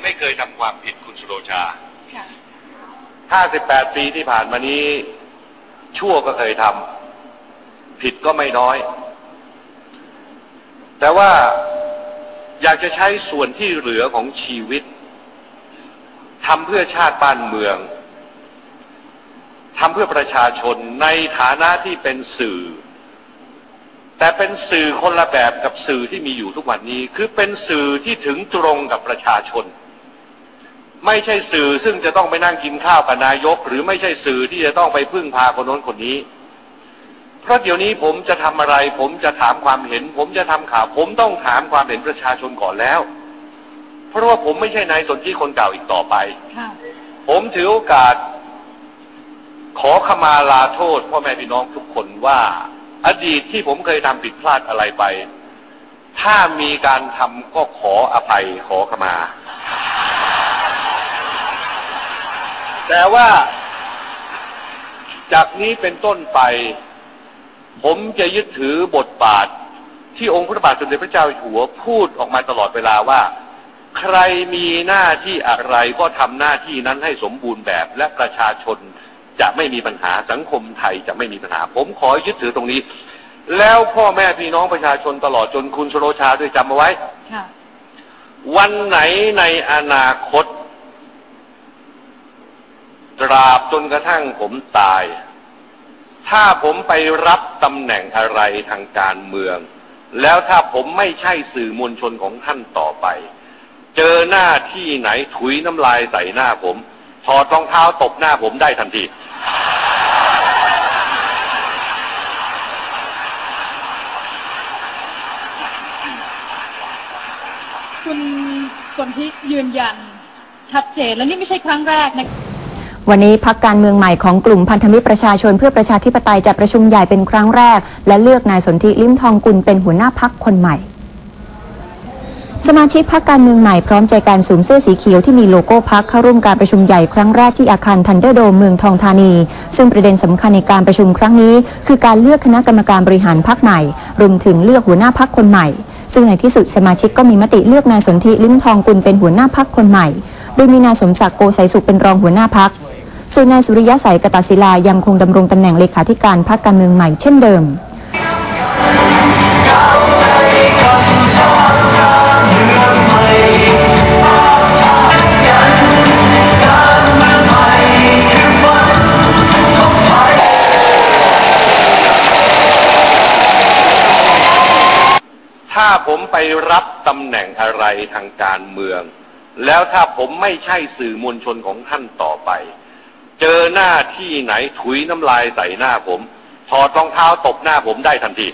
ไม่เคยทำความผิดคุณสุโรชาค่ะห้าสิบแปดปีที่ผ่านมานี้ ชั่วก็เคยทำผิดก็ไม่น้อย แต่ว่าอยากจะใช้ส่วนที่เหลือของชีวิตทำเพื่อชาติบ้านเมืองทำเพื่อประชาชนในฐานะที่เป็นสื่อ แต่เป็นสื่อคนละแบบกับสื่อที่มีอยู่ทุกวันนี้ คือเป็นสื่อที่ถึงตรงกับประชาชน ไม่ใช่สื่อซึ่งจะต้องไปนั่งกินข้าวกับนายก หรือไม่ใช่สื่อที่จะต้องไปพึ่งพาคนโน้นคนนี้ เพราะเดี๋ยวนี้ผมจะทำอะไร ผมจะถามความเห็น ผมจะทำข่าว ผมต้องถามความเห็นประชาชนก่อนแล้ว เพราะว่าผมไม่ใช่นายสนที่คนเก่าอีกต่อไปค่ะผมถือโอกาสขอขมาลาโทษพ่อแม่พี่น้องทุกคนว่า อดีตที่ผมเคยทำผิดพลาดอะไรไป ถ้ามีการทำก็ขออภัยขอขมา แต่ว่า จากนี้เป็นต้นไป ผมจะยึดถือบทบาท ที่องค์พระบาทสมเด็จพระเจ้าอยู่หัวพูดออกมาตลอดเวลาว่า ใครมีหน้าที่อะไรก็ทำหน้าที่นั้นให้สมบูรณ์แบบและประชาชน จะไม่มีปัญหาสังคมไทยจะไม่มีปัญหา ผมขอยึดถือตรงนี้ แล้วพ่อแม่พี่น้องประชาชนตลอดจนคุณชโรชาด้วยจำเอาไว้ค่ะวันไหนในอนาคตตราบจนกระทั่งผมตาย ถ้าผมไปรับตำแหน่งอะไรทางการเมือง แล้วถ้าผมไม่ใช่สื่อมวลชนของท่านต่อไป เจอหน้าที่ไหนถุยน้ำลายใส่หน้าผมถอดรองเท้าตบหน้าผมได้ทันที คุณสนธิยืนยัน ชัดเจนและนี่ไม่ใช่ครั้งแรกนะวันนี้พักการเมืองใหม่ของกลุ่มพันธมิตรประชาชนเพื่อประชาธิปไตยจะประชุมใหญ่เป็นครั้งแรก และเลือกนายสนธิลิ้มทองกุลเป็นหัวหน้าพักคนใหม่สมาชิกพักการเมืองใหม่พร้อมใจการสวมเสื้อสีเขียวที่มีโลโก้พักเข้าร่วมการประชุมใหญ่ครั้งแรกที่อาคารทันเดอร์โดมเมืองทองธานี ซึ่งประเด็นสำคัญในการประชุมครั้งนี้ คือการเลือกคณะกรรมการบริหารพักใหม่ รวมถึงเลือกหัวหน้าพักคนใหม่ ซึ่งในที่สุดสมาชิกก็มีมติเลือกนายสนธิลิ้มทองกุลเป็นหัวหน้าพักคนใหม่ โดยมีนายสมศักดิ์โกไสยสุขเป็นรองหัวหน้าพักส่วนนายสุริยะใสกตศิลายังคงดำรงตำแหน่งเลขาธิการพรรคการเมืองใหม่เช่นเดิม ถ้าผมไปรับตำแหน่งอะไรทางการเมือง แล้วถ้าผมไม่ใช่สื่อมวลชนของท่านต่อไป เจอหน้าที่ไหนถุยน้ำลายใส่หน้าผมถอดรองเท้าตบหน้าผมได้ทันที